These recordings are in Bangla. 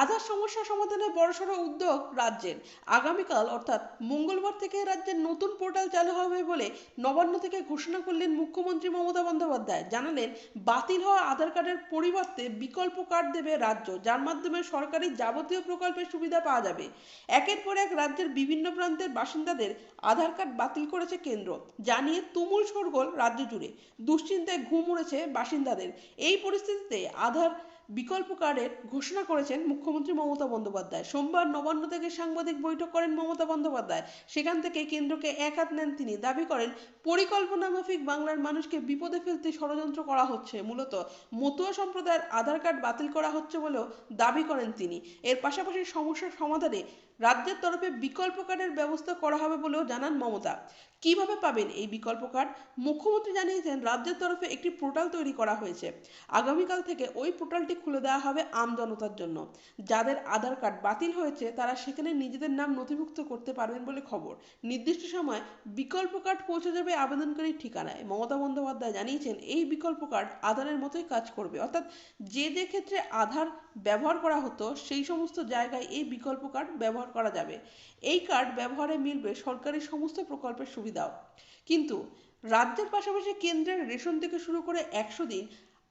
আধার সমস্যা সমাধানে বড়সড় উদ্যোগ রাজ্যের। আগামীকাল অর্থাৎ মঙ্গলবার থেকে রাজ্যের নতুন পোর্টাল চালু হবে বলে নবান্ন থেকে ঘোষণা করলেন মুখ্যমন্ত্রী মমতা বন্দ্যোপাধ্যায়। জানালেন, বাতিল হওয়া আধার কার্ডের পরিবর্তে বিকল্প কার্ড দেবে রাজ্য, যার মাধ্যমে সরকারি যাবতীয় প্রকল্পের সুবিধা পাওয়া যাবে। একের পর এক রাজ্যের বিভিন্ন প্রান্তের বাসিন্দাদের আধার কার্ড বাতিল করেছে কেন্দ্র, যা নিয়ে তুমুল শোরগোল রাজ্য জুড়ে। দুশ্চিন্তায় ঘুম উড়েছে বাসিন্দাদের। এই পরিস্থিতিতে আধার বিকল্প কার্ডের ঘোষণা করেছেন মুখ্যমন্ত্রী মমতা বন্দ্যোপাধ্যায়। সোমবার নবান্ন থেকে সাংবাদিক বৈঠক করেন মমতা বন্দ্যোপাধ্যায়। সেখান থেকে কেন্দ্রকে এক হাত নেন তিনি। দাবি করেন পরিকল্পনা মাফিক বাংলার মানুষকে বিপদে ফেলতে ষড়যন্ত্র করা হচ্ছে। মূলত মতুয়া সম্প্রদায়ের আধার কার্ড বাতিল করা হচ্ছে বলেও দাবি করেন তিনি। এর পাশাপাশি সমস্যার সমাধানে রাজ্যের তরফে বিকল্প কার্ডের ব্যবস্থা করা হবে বলেও জানান মমতা। কীভাবে পাবেন এই বিকল্প কার্ড? মুখ্যমন্ত্রী জানিয়েছেন, রাজ্যের তরফে একটি পোর্টাল তৈরি করা হয়েছে। আগামীকাল থেকে ওই পোর্টালটি খুলে দেওয়া হবে আম জনতার জন্য। যাদের আধার কার্ড বাতিল হয়েছে, তারা সেখানে নিজেদের নাম নথিভুক্ত করতে পারবেন বলে খবর। নির্দিষ্ট সময় বিকল্প কার্ড পৌঁছে যাবে আবেদনকারীর ঠিকানায়। মমতা বন্দ্যোপাধ্যায় জানিয়েছেন, এই বিকল্প কার্ড আধারের মতোই কাজ করবে। অর্থাৎ যে যে ক্ষেত্রে আধার ব্যবহার করা হতো, সেই সমস্ত জায়গায় এই বিকল্প কার্ড ব্যবহার করা যাবে। এই কার্ড ব্যবহারে মিলবে সরকারি সমস্ত প্রকল্পের সুবিধাও। কিন্তু রাজ্যের পাশাপাশি কেন্দ্রের রেশন থেকে শুরু করে একশো দিন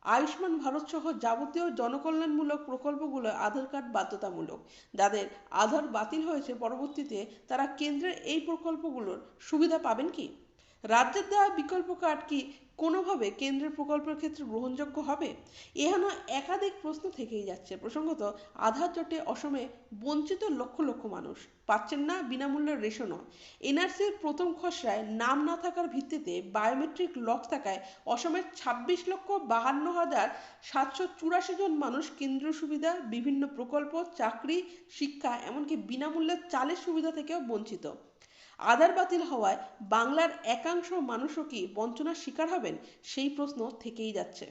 আয়ুষ্মান ভারত সহ যাবতীয় জনকল্যাণমূলক প্রকল্পগুলো আধার কার্ড বাধ্যতামূলক। যাদের আধার বাতিল হয়েছে পরবর্তীতে তারা কেন্দ্রের এই প্রকল্পগুলোর সুবিধা পাবেন কি? রাজ্যের দেওয়া বিকল্প কার্ড কি কোনোভাবে কেন্দ্রের প্রকল্পের ক্ষেত্রে গ্রহণযোগ্য হবে? এহেন একাধিক প্রশ্ন থেকেই যাচ্ছে। প্রসঙ্গত, আধার জোটে অসমে বঞ্চিত লক্ষ লক্ষ মানুষ। পাচ্ছেন না বিনামূল্যের রেশনও এনআরসির প্রথম খসড়ায় নাম না থাকার ভিত্তিতে বায়োমেট্রিক লক থাকায় অসমের ছাব্বিশ লক্ষ বাহান্ন হাজার সাতশো চুরাশি জন মানুষ কেন্দ্রীয় সুবিধা, বিভিন্ন প্রকল্প, চাকরি, শিক্ষা, এমনকি বিনামূল্যে চালের সুবিধা থেকেও বঞ্চিত। আধার বাতিল হওয়ায় বাংলার একাংশ মানুষও কি বঞ্চনার শিকার হবেন? সেই প্রশ্ন থেকেই যাচ্ছে।